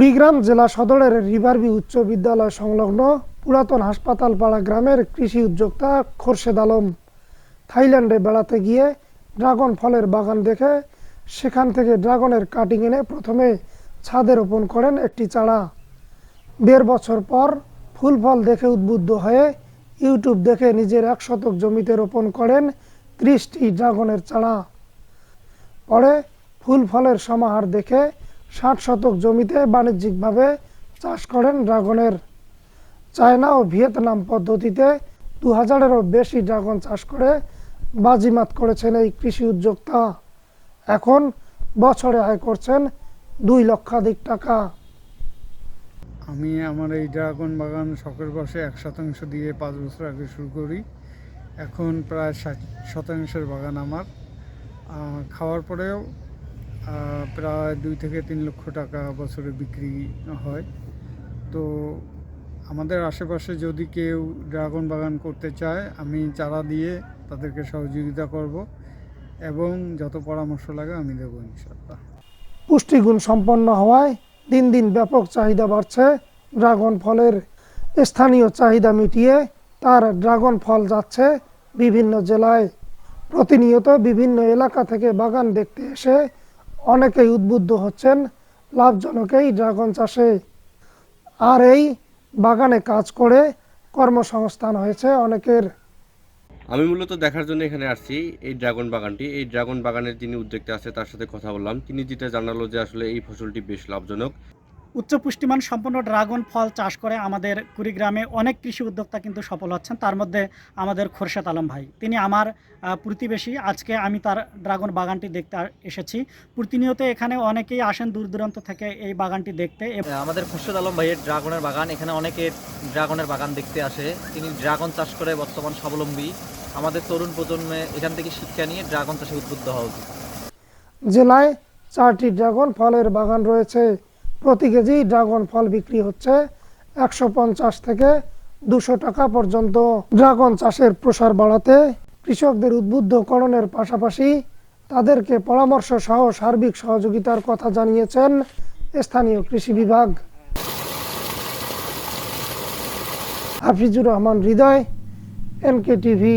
কুড়িগ্রাম জেলা সদরের রিভারভি উচ্চ বিদ্যালয় সংলগ্ন পুরাতন হাসপাতাল পাড়া গ্রামের কৃষি উদ্যোক্তা খোরশেদ আলম। থাইল্যান্ডে বেড়াতে গিয়ে ড্রাগন ফলের বাগান দেখে সেখান থেকে ড্রাগনের কাটিং এনে প্রথমে ছাদে রোপণ করেন একটি চারা। দেড় বছর পর ফুল ফল দেখে উদ্বুদ্ধ হয়ে ইউটিউব দেখে নিজের এক শতক জমিতে রোপণ করেন ত্রিশটি ড্রাগনের চারা। পরে ফুল ফলের সমাহার দেখে ষাট শতক জমিতে বাণিজ্যিকভাবে চাষ করেন ড্রাগনের। চায়না ও ভিয়েতনাম পদ্ধতিতে দু হাজারেরও বেশি ড্রাগন চাষ করে বাজিমাত করেছেন এই কৃষি উদ্যোক্তা। এখন বছরে আয় করছেন দুই লক্ষাধিক টাকা। আমি আমার এই ড্রাগন বাগান শখের বসে এক শতাংশ দিয়ে পাঁচ বছর আগে শুরু করি। এখন প্রায় ষাট শতাংশের বাগান আমার। খাওয়ার পরেও প্রায় দুই থেকে তিন লক্ষ টাকা বছরে বিক্রি হয়। তো আমাদের আশেপাশে যদি কেউ ড্রাগন বাগান করতে চায়, আমি চারা দিয়ে তাদেরকে সহযোগিতা করব এবং যত পরামর্শ লাগে আমি দেবো ইনশাল্লাহ পুষ্টিগুণ সম্পন্ন হওয়ায় দিন দিন ব্যাপক চাহিদা বাড়ছে ড্রাগন ফলের। স্থানীয় চাহিদা মিটিয়ে তার ড্রাগন ফল যাচ্ছে বিভিন্ন জেলায়। প্রতিনিয়ত বিভিন্ন এলাকা থেকে বাগান দেখতে এসে অনেকেই উদ্বুদ্ধ হচ্ছেন লাভজনক এই ড্রাগন চাষে। আর এই বাগানে কাজ করে কর্মসংস্থান হয়েছে অনেকের। আমি মূলত দেখার জন্য এখানে আসছি এই ড্রাগন বাগানটি। এই ড্রাগন বাগানের যিনি উদ্যোক্তা আছে, তার সাথে কথা বললাম। তিনি যেটা জানালো যে আসলে এই ফসলটি বেশ লাভজনক। উচ্চ পুষ্টিমান সম্পন্ন ড্রাগন ফল চাষ করে আমাদের কুড়িগ্রামে অনেক কৃষি উদ্যোক্তা কিন্তু সফল হচ্ছেন। তার মধ্যে আমাদের খোরশেদ আলম ভাই। তিনি আমার প্রতিবেশী। আজকে আমি তার ড্রাগন বাগানটি দেখতে এসেছি। প্রতিনিয়ত এখানে অনেকেই আসেন দূর দূরান্ত থেকে এই বাগানটি দেখতে। আমাদের খুরশেদ আলম ভাইয়ের ড্রাগনের বাগান। এখানে অনেকে ড্রাগনের বাগান দেখতে আসে। তিনি ড্রাগন চাষ করে বর্তমান স্বাবলম্বী। আমাদের তরুণ প্রজন্মে এখান থেকে শিক্ষা নিয়ে ড্রাগন চাষে উদ্বুদ্ধ হওয়া উচিত। জেলায় চারটি ড্রাগন ফলের বাগান রয়েছে। প্রতি কেজি ড্রাগন ফল বিক্রি হচ্ছে একশো পঞ্চাশ থেকে দুশো টাকা পর্যন্ত। ড্রাগন চাষের প্রসার বাড়াতে কৃষকদের উদ্বুদ্ধকরণের পাশাপাশি তাদেরকে পরামর্শ সহ সার্বিক সহযোগিতার কথা জানিয়েছেন স্থানীয় কৃষি বিভাগ। Hafizur Rahman, Hridoy NK TV